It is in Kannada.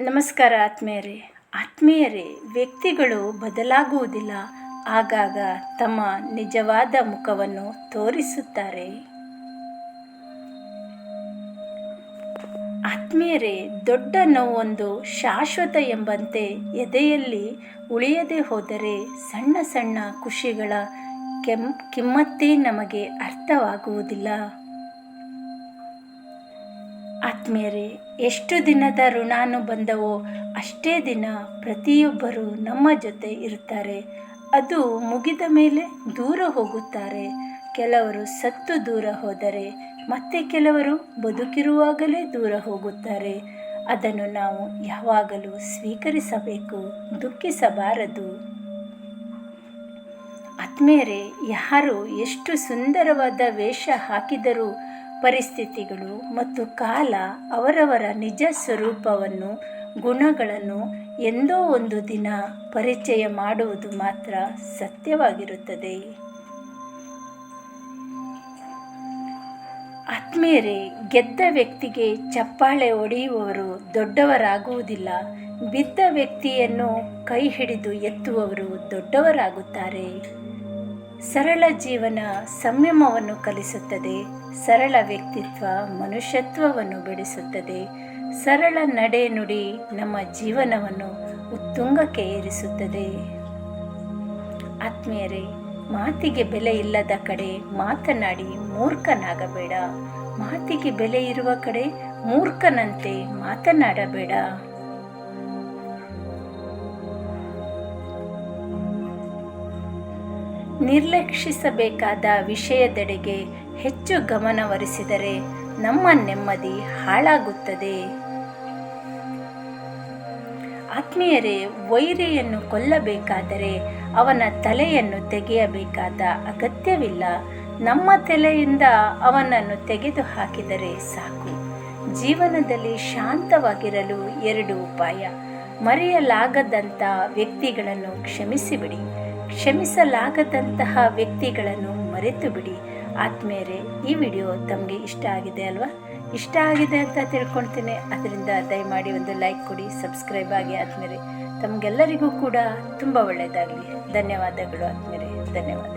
ನಮಸ್ಕಾರ ಆತ್ಮೀಯರೇ. ಆತ್ಮೀಯರೇ, ವ್ಯಕ್ತಿಗಳು ಬದಲಾಗುವುದಿಲ್ಲ, ಆಗಾಗ ತಮ್ಮ ನಿಜವಾದ ಮುಖವನ್ನು ತೋರಿಸುತ್ತಾರೆ. ಆತ್ಮೀಯರೇ, ದೊಡ್ಡ ನೋವೊಂದು ಶಾಶ್ವತ ಎಂಬಂತೆ ಎದೆಯಲ್ಲಿ ಉಳಿಯದೆ ಹೋದರೆ ಸಣ್ಣ ಸಣ್ಣ ಖುಷಿಗಳ ಕೆಮ್ ಕಿಮ್ಮತ್ತೇ ನಮಗೆ ಅರ್ಥವಾಗುವುದಿಲ್ಲ. ಆತ್ಮೀಯರೇ, ಎಷ್ಟು ದಿನದ ಋಣಾನು ಬಂದವೋ ಅಷ್ಟೇ ದಿನ ಪ್ರತಿಯೊಬ್ಬರು ನಮ್ಮ ಜೊತೆ ಇರುತ್ತಾರೆ. ಅದು ಮುಗಿದ ಮೇಲೆ ದೂರ ಹೋಗುತ್ತಾರೆ. ಕೆಲವರು ಸತ್ತು ದೂರ ಹೋದರೆ, ಮತ್ತೆ ಕೆಲವರು ಬದುಕಿರುವಾಗಲೇ ದೂರ ಹೋಗುತ್ತಾರೆ. ಅದನ್ನು ನಾವು ಯಾವಾಗಲೂ ಸ್ವೀಕರಿಸಬೇಕು, ದುಃಖಿಸಬಾರದು. ಆತ್ಮೀಯರೇ, ಯಾರು ಎಷ್ಟು ಸುಂದರವಾದ ವೇಷ ಹಾಕಿದರೂ ಪರಿಸ್ಥಿತಿಗಳು ಮತ್ತು ಕಾಲ ಅವರವರ ನಿಜ ಸ್ವರೂಪವನ್ನು, ಗುಣಗಳನ್ನು ಎಂದೋ ಒಂದು ದಿನ ಪರಿಚಯ ಮಾಡುವುದು ಮಾತ್ರ ಸತ್ಯವಾಗಿರುತ್ತದೆ. ಆತ್ಮೀಯರೇ, ಗೆದ್ದ ವ್ಯಕ್ತಿಗೆ ಚಪ್ಪಾಳೆ ಒಡೆಯುವವರು ದೊಡ್ಡವರಾಗುವುದಿಲ್ಲ. ಬಿದ್ದ ವ್ಯಕ್ತಿಯನ್ನು ಕೈ ಹಿಡಿದು ಎತ್ತುವವರು ದೊಡ್ಡವರಾಗುತ್ತಾರೆ. ಸರಳ ಜೀವನ ಸಂಯಮವನ್ನು ಕಲಿಸುತ್ತದೆ, ಸರಳ ವ್ಯಕ್ತಿತ್ವ ಮನುಷ್ಯತ್ವವನ್ನು ಬೆಳೆಸುತ್ತದೆ, ಸರಳ ನಡೆ ನುಡಿ ನಮ್ಮ ಜೀವನವನ್ನು ಉತ್ತುಂಗಕ್ಕೆ ಏರಿಸುತ್ತದೆ. ಆತ್ಮೀಯರೇ, ಮಾತಿಗೆ ಬೆಲೆ ಇಲ್ಲದ ಕಡೆ ಮಾತನಾಡಿ ಮೂರ್ಖನಾಗಬೇಡ. ಮಾತಿಗೆ ಬೆಲೆ ಇರುವ ಕಡೆ ಮೂರ್ಖನಂತೆ ಮಾತನಾಡಬೇಡ. ನಿರ್ಲಕ್ಷಿಸಬೇಕಾದ ವಿಷಯದೆಡೆಗೆ ಹೆಚ್ಚು ಗಮನವರಿಸಿದರೆ ನಮ್ಮ ನೆಮ್ಮದಿ ಹಾಳಾಗುತ್ತದೆ. ಆತ್ಮೀಯರೇ, ವೈರಿಯನ್ನು ಕೊಲ್ಲಬೇಕಾದರೆ ಅವನ ತಲೆಯನ್ನು ತೆಗೆಯಬೇಕಾದ ಅಗತ್ಯವಿಲ್ಲ. ನಮ್ಮ ತಲೆಯಿಂದ ಅವನನ್ನು ತೆಗೆದು ಹಾಕಿದರೆ ಸಾಕು. ಜೀವನದಲ್ಲಿ ಶಾಂತವಾಗಿರಲು ಎರಡು ಉಪಾಯ. ಮರೆಯಲಾಗದಂಥ ವ್ಯಕ್ತಿಗಳನ್ನು ಕ್ಷಮಿಸಿಬಿಡಿ. ಕ್ಷಮಿಸಲಾಗದಂತಹ ವ್ಯಕ್ತಿಗಳನ್ನು ಮರೆತು ಬಿಡಿ ಆತ್ಮೀಯರೇ, ಈ ವಿಡಿಯೋ ತಮಗೆ ಇಷ್ಟ ಆಗಿದೆ ಅಲ್ವಾ? ಇಷ್ಟ ಆಗಿದೆ ಅಂತ ತಿಳ್ಕೊಳ್ತೀನಿ. ಅದರಿಂದ ದಯಮಾಡಿ ಒಂದು ಲೈಕ್ ಕೊಡಿ, ಸಬ್ಸ್ಕ್ರೈಬ್ ಆಗಿ ಆದ್ಮೇಲೆ ತಮಗೆಲ್ಲರಿಗೂ ಕೂಡ ತುಂಬ ಒಳ್ಳೆಯದಾಗಲಿ. ಧನ್ಯವಾದಗಳು ಆದ್ಮೇಲೆ ಧನ್ಯವಾದ.